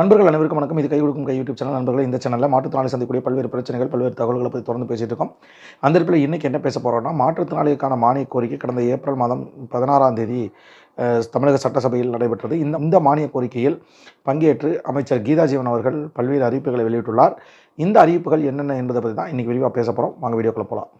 நண்பர்கள் அனைவருக்கும் வணக்கம். இது கை கொடுக்கும் கை யூடியூப் சேனல் நண்பர்கள். இந்த சேனலில் மாற்றுத்திறனாளி சந்திக்கக்கூடிய பல்வேறு பிரச்சனைகள் பல்வேறு தகவல்களை பற்றி தொடர்ந்து பேசிட்டு இருக்கோம். அந்த இடத்துல இன்றைக்கி என்ன பேச போகிறோம்னா மாற்றுத்திறனாளிக்கான மானிய கோரிக்கை கடந்த ஏப்ரல் மாதம் பதினாறாம் தேதி தமிழக சட்டசபையில் நடைபெற்றது. இந்த இந்த மானிய கோரிக்கையில் பங்கேற்று அமைச்சர் கீதாஜீவன் அவர்கள் பல்வேறு அறிவிப்புகளை வெளியிட்டுள்ளார். இந்த அறிவிப்புகள் என்னென்ன என்பதை பற்றி தான் இன்றைக்கி விரிவாக பேச போகிறோம் வாங்க வீடியோக்குள்ள போகலாம்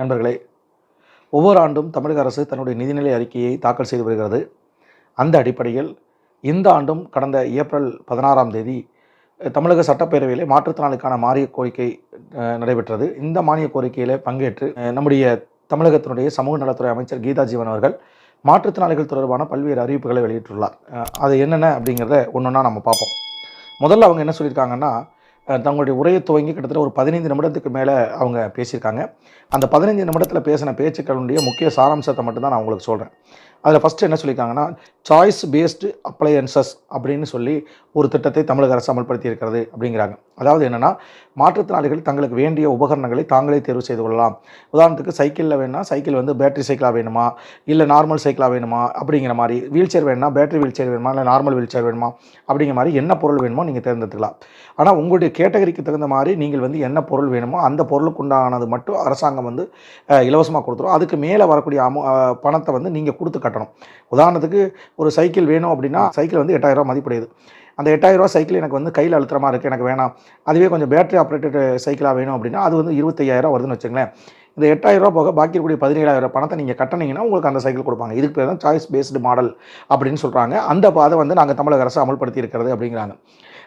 நண்பர்களே ஒவ்வொரு ஆண்டும் தமிழக அரசு தன்னுடைய நிதிநிலை அறிக்கையை தாக்கல் செய்து வருகிறது. அந்த அடிப்படையில் இந்த ஆண்டும் கடந்த ஏப்ரல் பதினாறாம் தேதி தமிழக சட்டப்பேரவையில் மாற்றுத்திறனாளிக்கான மானிய கோரிக்கை நடைபெற்றது. இந்த மானிய கோரிக்கையில் பங்கேற்று நம்முடைய தமிழகத்தினுடைய சமூக நலத்துறை அமைச்சர் கீதா ஜீவன் அவர்கள் மாற்றுத்திறனாளிகள் தொடர்பான பல்வேறு அறிவிப்புகளை வெளியிட்டுள்ளார். அது என்னென்ன அப்படிங்கிறத ஒன்றொன்னா நம்ம பார்ப்போம். முதல்ல அவங்க என்ன சொல்லியிருக்காங்கன்னா தங்களுடைய உரையை துவங்கி கிட்டத்தட்ட ஒரு பதினைந்து நிமிடத்துக்கு மேலே அவங்க பேசியிருக்காங்க. அந்த பதினைஞ்சு நிமிடத்தில் பேசின பேச்சுக்களுடைய முக்கிய சாராம்சத்தை மட்டும்தான் நான் உங்களுக்கு சொல்கிறேன் அதில் ஃபஸ்ட்டு என்ன சொல்லியிருக்காங்கன்னா சாய்ஸ் பேஸ்டு அப்ளையன்சஸ் அப்படின்னு சொல்லி ஒரு திட்டத்தை தமிழக அரசு அமல்படுத்தி இருக்கிறது அப்படிங்கிறாங்க. அதாவது என்னென்னா மாற்றுத்திறனாளிகள் தங்களுக்கு வேண்டிய உபகரணங்களை தாங்களே தேர்வு செய்து கொள்ளலாம். உதாரணத்துக்கு சைக்கிளில் வேணும்னா சைக்கிள் வந்து பேட்டரி சைக்கிளாக வேணுமா? இல்லை நார்மல் சைக்கிளாக வேணுமா? அப்படிங்கிற மாதிரி. வீல் சேர் வேணுமா பேட்டரி வீல் சேர் வேணுமா? இல்லை நார்மல் வீல் சேர் வேணுமா? அப்படிங்கிற மாதிரி என்ன பொருள் வேணுமோ நீங்கள் தேர்ந்தெடுத்துக்கலாம். ஆனால் உங்களுடைய கேட்டகரிக்கு தகுந்த மாதிரி நீங்கள் வந்து என்ன பொருள் வேணுமோ அந்த பொருளுக்கு உண்டானது மட்டும் அரசாங்கம் வந்து இலவசமாக கொடுத்துரும். அதுக்கு மேலே வரக்கூடிய அமௌ பணத்தை வந்து நீங்கள் கொடுத்து கட்டணும். உதாரணத்துக்கு ஒரு சைக்கிள் வேணும் அப்படின்னா சைக்கிள் வந்து எட்டாயிரரூவா மதிப்புடையது. அந்த எட்டாயிரரூவா சைக்கிள் எனக்கு வந்து கையில் அழுத்துற மாதிரி இருக்குது எனக்கு வேணாம். அதுவே கொஞ்சம் பேட்டரி ஆப்ரேட்டட் சைக்கிளாக வேணும் அப்படின்னா அது வந்து இருபத்தையாயிரம் வருதுன்னு வச்சுங்களேன் இந்த எட்டாயிரரூவா போக பாக்கி இருக்கக்கூடிய பதினேழாயிரம் பணத்தை நீங்கள் கட்டினீங்கன்னா உங்களுக்கு அந்த சைக்கிள் கொடுப்பாங்க. இதுக்கு பேர் தான் சாய்ஸ் பேஸ்டு மாடல் அப்படின்னு சொல்கிறாங்க அந்த பாதை வந்து நாங்கள் தமிழக அரசு அமல்படுத்தி இருக்கிறது அப்படிங்கிறாங்க.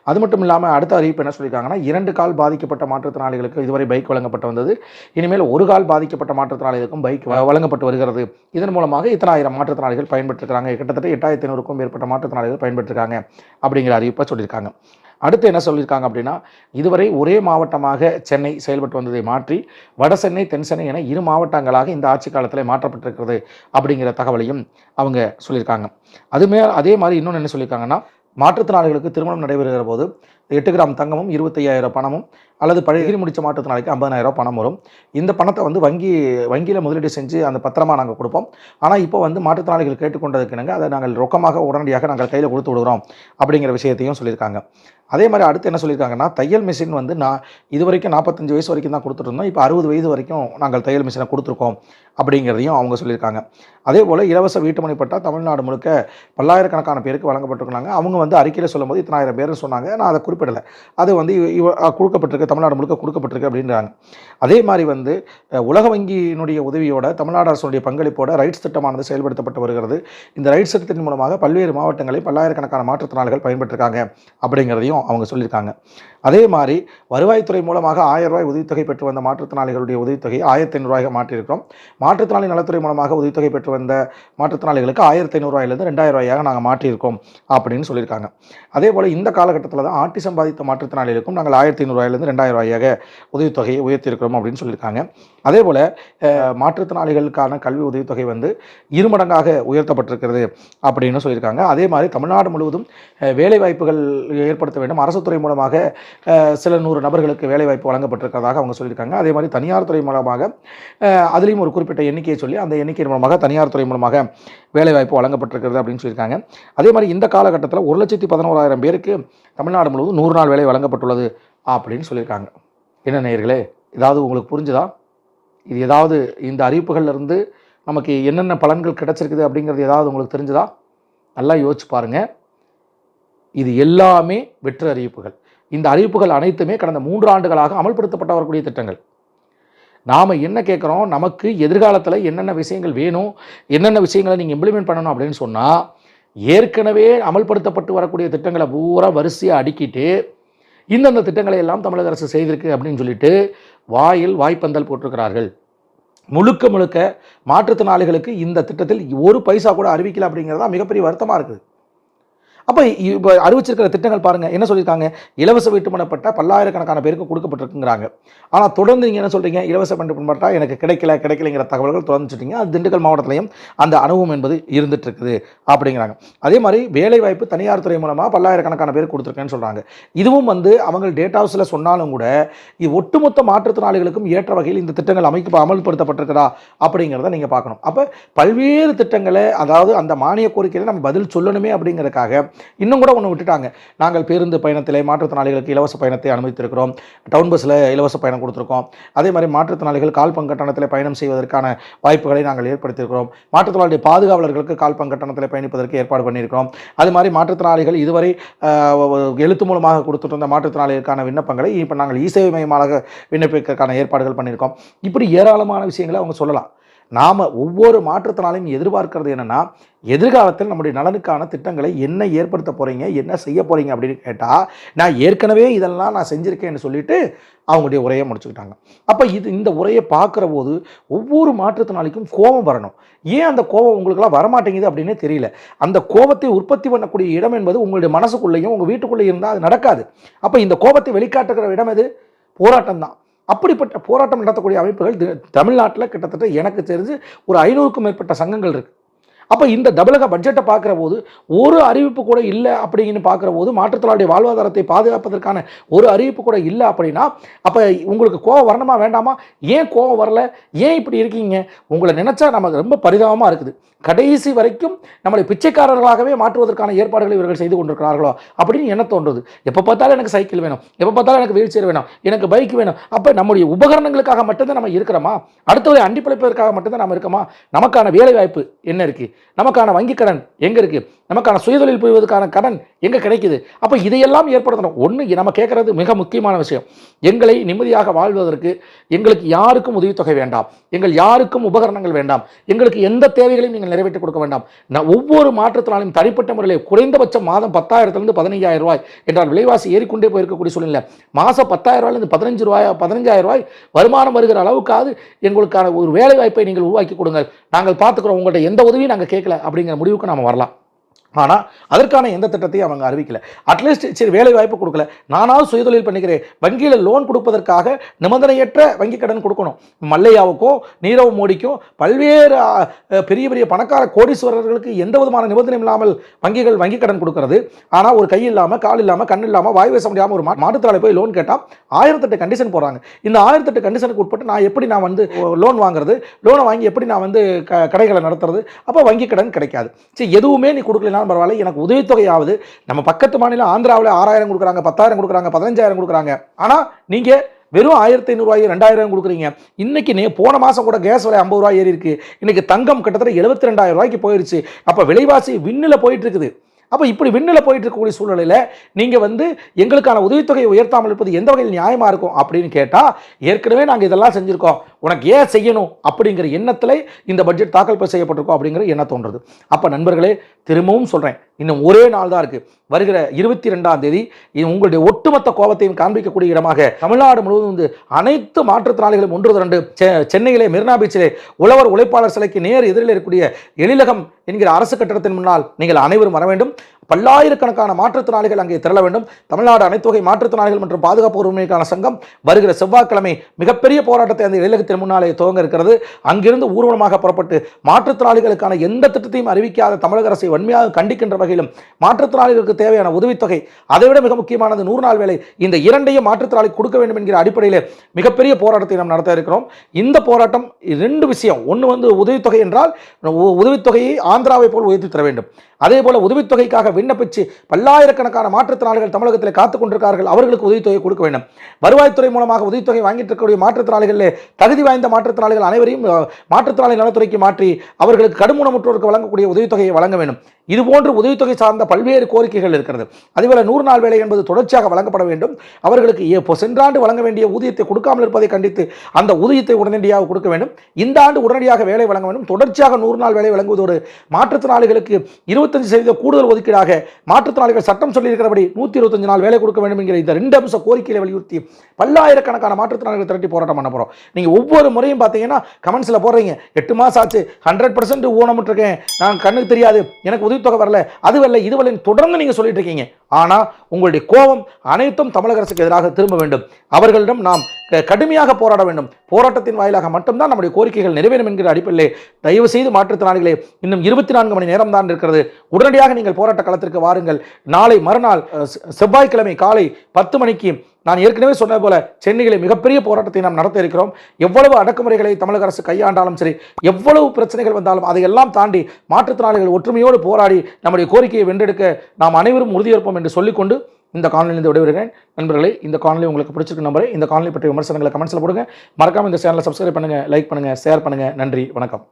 அது மட்டும் இல்லாமல் அடுத்த அறிவிப்பு என்ன சொல்லியிருக்காங்கன்னா இரண்டு கால் பாதிக்கப்பட்ட மாற்றுத்திறனாளிகளுக்கு இதுவரை பைக் வழங்கப்பட்டு வந்தது. இனிமேல் ஒரு கால் பாதிக்கப்பட்ட மாற்றுத்திறனாளிகளுக்கும் பைக் வ- வழங்கப்பட்டு வருகிறது. இதன் மூலமாக இத்தனாயிரம் மாற்றுத்திறனாளிகள் பயன்பெற்றிருக்காங்க கிட்டத்தட்ட எட்டாயிரத்தி ஐநூறுக்கும் மேற்பட்ட மாற்றுத்திறனாளிகள் பயன்பெற்றிருக்காங்க அப்படிங்கிற அறிவிப்பை சொல்லியிருக்காங்க. அடுத்து என்ன சொல்லியிருக்காங்க அப்படின்னா இதுவரை ஒரே மாவட்டமாக சென்னை செயல்பட்டு வந்ததை மாற்றி வட சென்னை தென் சென்னை என இரு மாவட்டங்களாக இந்த ஆட்சி காலத்தில் மாற்றப்பட்டிருக்கிறது அப்படிங்கிற தகவலையும் அவங்க சொல்லியிருக்காங்க. அதுமே அதே மாதிரி இன்னொன்று என்ன சொல்லியிருக்காங்கன்னா மாற்றுத்திறனாளிகளுக்கு திருமணம் நடைபெறுகிற போது எட்டு கிராம் தங்கமும் இருபத்தையாயிரம் பணமும் அல்லது பழகி முடிச்ச மாற்றுத்திறனாளிக்கு ஐம்பதாயிரம் பணம் வரும். இந்த பணத்தை வந்து வங்கி வங்கியில் முதலீடு செஞ்சு அந்த பத்திரமா நாங்கள் கொடுப்போம். ஆனால் இப்போ வந்து மாற்றுத்திறனாளிகள் கேட்டுக்கொண்டதுக்கு இணங்க அதை நாங்கள் ரொக்கமாக உடனடியாக நாங்கள் கையில் கொடுத்து விடுகிறோம் அப்படிங்கிற விஷயத்தையும் சொல்லியிருக்காங்க. அதே மாதிரி அடுத்து என்ன சொல்லியிருக்காங்கன்னா தையல் மிஷின் வந்து நான் இது வரைக்கும் நாற்பத்தஞ்சு வயசு வரைக்கும் தான் கொடுத்துட்டு இருந்தோம். இப்போ அறுபது வயது வரைக்கும் நாங்கள் தையல் மிஷினை கொடுத்துருக்கோம் அப்படிங்கிறதையும் அவங்க சொல்லியிருக்காங்க. அதே போல் இலவச வீட்டுமனை பட்டா தமிழ்நாடு முழுக்க பல்லாயிரக்கணக்கான பேருக்கு வழங்கப்பட்டிருக்காங்க அவங்க வந்து அறிக்கையில் சொல்லும்போது இத்தனாயிரம் பேர்னு சொன்னாங்க. நான் அதை குறிப்பிடலை. அது வந்து இவ- கொடுக்கப்பட்டிருக்கு தமிழ்நாடு முழுக்க கொடுக்கப்பட்டிருக்கு அப்படின்றாங்க. அதே மாதிரி வந்து உலக வங்கியினுடைய உதவியோட தமிழ்நாடு அரசுடைய பங்களிப்போட ரைட்ஸ் திட்டமானது செயல்படுத்தப்பட்டு வருகிறது. இந்த ரைட்ஸ் திட்டத்தின் மூலமாக பல்வேறு மாவட்டங்களில் பல்லாயிரக்கணக்கான மாற்றுத்திறனாளிகள் பயன்பெற்றிருக்காங்க அப்படிங்கிறதையும் அவங்க சொல்லியிருக்காங்க. அதே மாதிரி வருவாய்த்துறை மூலமாக ஆயிரம் ரூபாய் உதவித்தொகை பெற்று வந்த மாற்றுத்திறனாளிகளுடைய உதவித்தொகை ஆயிரத்தி ஐநூறுரூவாயாக மாற்றிருக்கிறோம் மாற்றுத்திறனாளி நலத்துறை மூலமாக உதவித்தொகை பெற்று வந்த மாற்றுத்திறனாளிகளுக்கு ஆயிரத்தி ஐநூறுரூவாயிலிருந்து ரெண்டாயிரம் ரூபாயாக நாங்கள் மாற்றியிருக்கோம் அப்படின்னு சொல்லியிருக்காங்க. அதே போல் இந்த காலகட்டத்தில் தான் ஆட்டிசம் பாதித்த மாற்றுத்திறனாளிகளுக்கும் நாங்கள் ஆயிரத்தி ஐநூறுரூவாயிலிருந்து ரெண்டாயிரம் ரூபாயாக உதவித்தொகையை உயர்த்தியிருக்கிறோம் அப்படின்னு சொல்லியிருக்காங்க. அதே போல் மாற்றுத்திறனாளிகளுக்கான கல்வி உதவித்தொகை வந்து இருமடங்காக உயர்த்தப்பட்டிருக்கிறது அப்படின்னு சொல்லியிருக்காங்க. அதே மாதிரி தமிழ்நாடு முழுவதும் வேலைவாய்ப்புகள் ஏற்படுத்த வேண்டும். அரசு துறை மூலமாக சில நூறு நபர்களுக்கு வேலைவாய்ப்பு வழங்கப்பட்டிருக்கிறதாக அவங்க சொல்லியிருக்காங்க. அதே மாதிரி தனியார் துறை மூலமாக அதுலேயும் ஒரு குறிப்பிட்ட எண்ணிக்கையை சொல்லி அந்த எண்ணிக்கை மூலமாக தனியார் துறை மூலமாக வேலைவாய்ப்பு வழங்கப்பட்டிருக்கிறது அப்படின்னு சொல்லியிருக்காங்க. அதே மாதிரி இந்த காலகட்டத்தில் ஒரு லட்சத்தி பதினோராயிரம் பேருக்கு தமிழ்நாடு முழுவதும் நூறு நாள் வேலை வழங்கப்பட்டுள்ளது அப்படின்னு சொல்லியிருக்காங்க. என்ன நேயர்களே ஏதாவது உங்களுக்கு புரிஞ்சுதா? இது ஏதாவது இந்த அறிவிப்புகள்லேருந்து நமக்கு என்னென்ன பலன்கள் கிடச்சிருக்குது அப்படிங்கிறது ஏதாவது உங்களுக்கு தெரிஞ்சுதா? நல்லா யோசிச்சு பாருங்கள் இது எல்லாமே வெற்று அறிவிப்புகள். இந்த அறிவிப்புகள் அனைத்துமே கடந்த மூன்று ஆண்டுகளாக அமல்படுத்தப்பட்டு வரக்கூடிய திட்டங்கள். நாம் என்ன கேட்குறோம்? நமக்கு எதிர்காலத்தில் என்னென்ன விஷயங்கள் வேணும்? என்னென்ன விஷயங்களை நீங்கள் இம்ப்ளிமெண்ட் பண்ணணும் அப்படின்னு சொன்னால் ஏற்கனவே அமல்படுத்தப்பட்டு வரக்கூடிய திட்டங்களை பூரா வரிசையாக அடுக்கிட்டு இந்தந்த திட்டங்களை எல்லாம் தமிழக அரசு செய்திருக்கு அப்படின்னு சொல்லிட்டு வாயில் வாய்ப்பந்தல் போட்டிருக்கிறார்கள். முழுக்க முழுக்க மாற்றுத்திறனாளிகளுக்கு இந்த திட்டத்தில் ஒரு பைசா கூட அறிவிக்கல அப்படிங்கிறது தான் மிகப்பெரிய வருத்தமாக இருக்குது. அப்போ இப்போ அறிவிச்சிருக்கிற திட்டங்கள் பாருங்கள் என்ன சொல்லியிருக்காங்க? இலவச வீட்டுமனை பட்டா பல்லாயிரக்கணக்கான பேருக்கு கொடுக்கப்பட்டிருக்குங்கிறாங்க. ஆனால் தொடர்ந்து நீங்கள் என்ன சொல்கிறீங்க இலவச வீட்டுமனை பட்டா எனக்கு கிடைக்கல கிடைக்கலைங்கிற தகவல்கள் தொடர்ந்து சொல்லிங்க அது திண்டுக்கல் மாவட்டத்திலையும் அந்த அனுபவம் என்பது இருந்துட்டு இருக்குது அப்படிங்கிறாங்க. அதே மாதிரி வேலை வாய்ப்பு தனியார் துறை மூலமாக பல்லாயிரக்கணக்கான பேர் கொடுத்துருக்கேன்னு சொல்கிறாங்க இதுவும் வந்து அவங்க டேட் ஹவுஸில் சொன்னாலும் கூட இது ஒட்டுமொத்த மாற்றுத்திறனாளிகளுக்கும் ஏற்ற வகையில் இந்த திட்டங்கள் அமைக்க அமல்படுத்தப்பட்டிருக்கிறதா அப்படிங்கிறத நீங்கள் பார்க்கணும். அப்போ பல்வேறு திட்டங்களை அதாவது அந்த மானிய கோரிக்கையில் நம்ம பதில் சொல்லணுமே அப்படிங்கிறதுக்காக இன்னும் கூட ஒன்று விட்டுட்டாங்க. நாங்கள் பேருந்து பயணத்திலே மாற்றுத்திறனாளிகளுக்கு இலவச பயணத்தை அனுமதித்திருக்கிறோம். டவுன் பஸ்ஸில் இலவச பயணம் கொடுத்துருக்கோம். அதே மாதிரி மாற்றுத்திறனாளிகள் கால் பங்கட்டணத்தில் பயணம் செய்வதற்கான வாய்ப்புகளை நாங்கள் ஏற்படுத்தியிருக்கிறோம். மாற்றுத்திறனாளி பாதுகாவலர்களுக்கு கால் பங்கட்டணத்தில் பயணிப்பதற்கு ஏற்பாடு பண்ணியிருக்கிறோம். அது மாதிரி மாற்றுத்திறனாளிகள் இதுவரை எழுத்து மூலமாக கொடுத்துட்டு இருந்த மாற்றுத்திறனாளிகளுக்கான விண்ணப்பங்களை இப்போ நாங்கள் இ சேவை மையமாக விண்ணப்பிக்கிறதுக்கான ஏற்பாடுகள் பண்ணியிருக்கோம். இப்படி ஏராளமான விஷயங்களை அவங்க சொல்லலாம். நாம் ஒவ்வொரு மாற்றத்தினாலையும் எதிர்பார்க்கிறது என்னென்னா எதிர்காலத்தில் நம்முடைய நலனுக்கான திட்டங்களை என்ன ஏற்படுத்த போகிறீங்க என்ன செய்ய போகிறீங்க அப்படின்னு கேட்டால் நான் ஏற்கனவே இதெல்லாம் நான் செஞ்சுருக்கேன்னு சொல்லிட்டு அவங்களுடைய உரையை முடிச்சுக்கிட்டாங்க. அப்போ இது இந்த உரையை பார்க்குற போது ஒவ்வொரு மாற்றுத்தினாலிக்கும் கோபம் வரணும். ஏன் அந்த கோபம் உங்களுக்கெல்லாம் வரமாட்டேங்குது அப்படின்னே தெரியல. அந்த கோபத்தை உற்பத்தி பண்ணக்கூடிய இடம் என்பது உங்களுடைய மனசுக்குள்ளேயும் உங்கள் வீட்டுக்குள்ளேயும் இருந்தால் அது நடக்காது. அப்போ இந்த கோபத்தை வெளிக்காட்டுகிற இடம் எது? போராட்டம் தான் அப்படிப்பட்ட போராட்டம் நடத்தக்கூடிய அமைப்புகள் தி- தமிழ்நாட்டில் கிட்டத்தட்ட எனக்கு தெரிஞ்சு ஒரு ஐநூறுக்கும் மேற்பட்ட சங்கங்கள் இருக்கு. அப்போ இந்த டபுளக பட்ஜெட்டை பார்க்குற போது ஒரு அறிவிப்பு கூட இல்லை அப்படின்னு பார்க்குற போது மாற்றுத்திறனாளிய வாழ்வாதாரத்தை பாதுகாப்பதற்கான ஒரு அறிவிப்பு கூட இல்லை அப்படின்னா அப்போ உங்களுக்கு கோவம் வரணுமா வேண்டாமா? ஏன் கோவம் வரல? ஏன் இப்படி இருக்கீங்க? உங்களை நினச்சா நமக்கு ரொம்ப பரிதாபமாக இருக்குது. கடைசி வரைக்கும் நம்மளை பிச்சைக்காரர்களாகவே மாற்றுவதற்கான ஏற்பாடுகளை இவர்கள் செய்து கொண்டிருக்கிறார்களோ அப்படின்னு என்ன தோன்றுது. எப்போ பார்த்தாலும் எனக்கு சைக்கிள் வேணும். எப்போ பார்த்தாலும் எனக்கு வீல் சேர் வேணும். எனக்கு பைக் வேணும். அப்போ நம்முடைய உபகரணங்களுக்காக மட்டும்தான் நம்ம இருக்கிறோமா? அடுத்தவரை அண்டிப்பளிப்பதற்காக மட்டும்தான் நம்ம இருக்கோமா? நமக்கான வேலை வாய்ப்பு என்ன இருக்குது நமக்கான வங்கி கடன் எங்கே இருக்குது நமக்கான சுயதொழில் புரிவதற்கான கடன் எங்கே கிடைக்குது? அப்போ இதையெல்லாம் ஏற்படுத்தணும். ஒன்று நம்ம கேட்குறது மிக முக்கியமான விஷயம். எங்களை நிம்மதியாக வாழ்வதற்கு எங்களுக்கு யாருக்கும் உதவித்தொகை வேண்டாம். எங்கள் யாருக்கும் உபகரணங்கள் வேண்டாம். எங்களுக்கு எந்த தேவைகளையும் நீங்கள் நிறைவேற்றி கொடுக்க வேண்டாம். நான் ஒவ்வொரு மாற்றுத்திறனாலும் தனிப்பட்ட முறையில் குறைந்தபட்சம் மாதம் பத்தாயிரத்துலேருந்து பதினைஞ்சாயிரம் ரூபாய் என்றால் விலைவாசி ஏறிக்கொண்டே போயிருக்கக்கூடிய சூழ்நிலை. மாதம் பத்தாயிரம் ரூபாயிலிருந்து பதினஞ்சு ரூபாய் பதினஞ்சாயிரம் ரூபாய் வருமானம் வருகிற அளவுக்காவது எங்களுக்கான ஒரு வேலை வாய்ப்பை நீங்கள் உருவாக்கி கொடுங்கள். நாங்கள் பார்த்துக்கிறோம். உங்கள்கிட்ட எந்த உதவியும் நாங்கள் கேட்கல அப்படிங்கிற முடிவுக்கு நாம் வரலாம். ஆனால் அதற்கான எந்த திட்டத்தையும் அவங்க அறிவிக்கல. அட்லீஸ்ட் சரி வேலை வாய்ப்பு கொடுக்கல. நானாவது சுயதொழில் பண்ணிக்கிறேன். வங்கியில் லோன் கொடுப்பதற்காக நிபந்தனையற்ற வங்கி கடன் கொடுக்கணும். மல்லையாவுக்கும் நீரவ் மோடிக்கும் பல்வேறு பெரிய பெரிய பணக்கார கோடீஸ்வரர்களுக்கு எந்த விதமான நிபந்தனையும் இல்லாமல் வங்கிகள் வங்கி கடன் கொடுக்கறது. ஆனால் ஒரு கை இல்லாமல் கால் இல்லாமல் கண் இல்லாமல் வாய் பேச முடியாமல் ஒரு மா- போய் லோன் கேட்டால் ஆயிரத்தெட்டு கண்டிஷன் போடுறாங்க. இந்த ஆயிரத்தெட்டு கண்டிஷனுக்கு உட்பட்டு நான் எப்படி நான் வந்து லோன் வாங்குறது? லோனை வாங்கி எப்படி நான் வந்து க கடைகளை நடத்துறது? அப்போ வங்கி கடன் கிடைக்காது. சரி எதுவுமே நீ கொடுத்தாலும் பரவாயில்ல. எனக்கு உதவித்தொகையாவது நம்ம பக்கத்து மாநிலம் ஆந்திராவில் ஆறாயிரம் கொடுக்குறாங்க பத்தாயிரம் கொடுக்குறாங்க பதினஞ்சாயிரம் கொடுக்குறாங்க. ஆனால் நீங்கள் வெறும் ஆயிரத்தி ஐநூறுரூவாயும் ரெண்டாயிரம் கொடுக்குறீங்க. இன்னைக்கு நீ போன மாதம் கூட கேஸ் விலை ஐம்பது ரூபாய் ஏறி இருக்கு. இன்னைக்கு தங்கம் கிட்டத்தட்ட எழுபத்தி ரெண்டாயிரம் ரூபாய்க்கு போயிருச்சு. அப்போ விலைவாசி விண்ணில் போயிட்டு இருக்குது. அப்போ இப்படி விண்ணில் போயிட்டு இருக்கக்கூடிய சூழ்நிலையில் நீங்கள் வந்து எங்களுக்கான உதவித்தொகையை உயர்த்தாமல் இருப்பது எந்த வகையில் நியாயமாக இருக்கும் அப்படின்னு கேட்டால் ஏற்கனவே நாங்கள் இதெல்லாம் செஞ்சுருக்கோம். உனக்கு ஏன் செய்யணும் அப்படிங்கிற எண்ணத்தில் இந்த பட்ஜெட் தாக்கல் செய்யப்பட்டிருக்கோம் அப்படிங்கிற எண்ணம் தோன்றுறது. அப்போ நண்பர்களே திரும்பவும் சொல்கிறேன் இன்னும் ஒரே நாள் தான் இருக்குது வருகிற இருபத்தி ரெண்டாம் தேதி இது உங்களுடைய ஒட்டுமொத்த கோபத்தையும் காண்பிக்கக்கூடிய இடமாக தமிழ்நாடு முழுவதும் வந்து அனைத்து மாற்றுத்திறனாளிகளும் ஒன்று ரெண்டு செ- சென்னையிலே மெரினா பீச்சிலே உழவர் உழைப்பாளர் சிலைக்கு நேர் எதிரில் இருக்கக்கூடிய எழிலகம் என்கிற அரசு கட்டடத்தின் முன்னால் நீங்கள் அனைவரும் வர வேண்டும். பல்லாயிரக்கணக்கான மாற்றுத்திறனாளிகள் அங்கே திரள வேண்டும். தமிழ்நாடு அனைத்துவகை மாற்றுத்திறனாளிகள் மற்றும் பாதுகாப்பு உரிமைக்கான சங்கம் வருகிற செவ்வாய்க்கிழமை மிகப்பெரிய போராட்டத்தை அந்த இடையகத்தின் முன்னாலே துவங்க இருக்கிறது. அங்கிருந்து ஊர்வலமாக புறப்பட்டு மாற்றுத்திறனாளிகளுக்கான எந்த திட்டத்தையும் அறிவிக்காத தமிழக அரசை வன்மையாக கண்டிக்கின்ற வகையிலும் மாற்றுத்திறனாளிகளுக்கு தேவையான உதவித்தொகை அதைவிட மிக முக்கியமானது நூறு நாள் வேலை. இந்த இரண்டையும் மாற்றுத்திறனாளி கொடுக்க வேண்டும் என்கிற அடிப்படையில் மிகப்பெரிய போராட்டத்தை நாம் நடத்த இருக்கிறோம். இந்த போராட்டம் ரெண்டு விஷயம். ஒன்று வந்து உதவித்தொகை என்றால் உதவித்தொகையை ஆந்திராவை போல் உயர்த்தி தர வேண்டும். அதே போல உதவித்தொகைக்காக விண்ணப்பிச்சு பல்லாயிரக்கணக்கான மாற்றுத்திறனாளிகள் தமிழகத்தில் காத்துக் கொண்டிருக்கார்கள் அவர்களுக்கு உதவித்தொகை கொடுக்க வேண்டும். வருவாய்த்துறை மூலமாக உதவித்தொகை வாங்கிட்டு இருக்கக்கூடிய மாற்றுத்திறனாளிகளில் தகுதி வாய்ந்த மாற்றுத்திறனாளிகள் அனைவரையும் மாற்றுத்திறனாளி நலத்துறைக்கு மாற்றி அவர்களுக்கு கடுமூனமுற்றோருக்கு வழங்கக்கூடிய உதவித்தொகையை வழங்க வேண்டும். இதுபோன்று உதவித்தொகை சார்ந்த பல்வேறு கோரிக்கைகள் இருக்கிறது. அதேபோல நூறு நாள் வேலை என்பது தொடர்ச்சியாக வழங்கப்பட வேண்டும். அவர்களுக்கு இப்போ சென்றாண்டு வழங்க வேண்டிய ஊதியத்தை கொடுக்காமல் இருப்பதை கண்டித்து அந்த ஊதியத்தை உடனடியாக கொடுக்க வேண்டும். இந்த ஆண்டு உடனடியாக வேலை வழங்க வேண்டும். தொடர்ச்சியாக நூறு நாள் வேலை வழங்குவதோடு மாற்றுத்திறனாளிகளுக்கு இருபத்தஞ்சு சதவீத கூடுதல் ஒதுக்கீடாக முறையாக மாற்றுத்திறனாளிகள் சட்டம் சொல்லியிருக்கிறபடி நூற்றி இருபத்தஞ்சு நாள் வேலை கொடுக்க வேண்டும் என்கிற இந்த ரெண்டு அம்ச கோரிக்கையை வலியுறுத்தி பல்லாயிரக்கணக்கான மாற்றுத்திறனாளிகள் திரட்டி போராட்டம் பண்ண போகிறோம் நீங்கள் ஒவ்வொரு முறையும் பார்த்தீங்கன்னா கமெண்ட்ஸில் போடுறீங்க. எட்டு மாதம் ஆச்சு. ஹண்ட்ரட் பர்சன்ட் ஊனமிட்டிருக்கேன். நான் கண்ணுக்கு தெரியாது. எனக்கு உதவித்தொகை வரல. அது வரல இது வரல தொடர்ந்து நீங்கள் சொல்லிட்டு இருக்கீங்க. ஆனால் உங்களுடைய கோபம் அனைத்தும் தமிழக அரசுக்கு எதிராக திரும்ப வேண்டும். அவர்களிடம் நாம் க- கடுமையாக போராட வேண்டும். போராட்டத்தின் வாயிலாக மட்டும்தான் நம்முடைய கோரிக்கைகள் நிறைவேறும் என்கிற அடிப்படையிலே தயவு செய்து மாற்றுத்திறனாளிகளே இன்னும் இருபத்தி நான்கு மணி நேரம் தான் இருக்கிறது. உடனடியாக நீங்கள் போராட்ட களத்திற்கு வாருங்கள். நாளை மறுநாள் செவ்வாய்க்கிழமை காலை பத்து மணிக்கு நான் ஏற்கனவே சொன்னது போல சென்னையில் மிகப்பெரிய போராட்டத்தை நாம் நடத்த இருக்கிறோம். எவ்வளவு அடக்குமுறைகளை தமிழக அரசு கையாண்டாலும் சரி எவ்வளவு பிரச்சனைகள் வந்தாலும் அதையெல்லாம் தாண்டி மாற்றுத்திறனாளிகள் ஒற்றுமையோடு போராடி நம்முடைய கோரிக்கையை வென்றெடுக்க நாம் அனைவரும் உறுதியேற்போம் என்று சொல்லிக்கொண்டு இந்த காணொலியிலிருந்து விடைபெறுகிறேன். நண்பர்களே இந்த காணொலி உங்களுக்கு பிடிச்சிருக்கு நம்பரை இந்த காணொலி பற்றிய விமர்சனங்களை கமெண்ட்ஸில் போடுங்க. மறக்காமல் இந்த சேனலை சப்ஸ்கிரைப் பண்ணுங்கள் லைக் பண்ணுங்கள் ஷேர் பண்ணுங்கள் நன்றி வணக்கம்.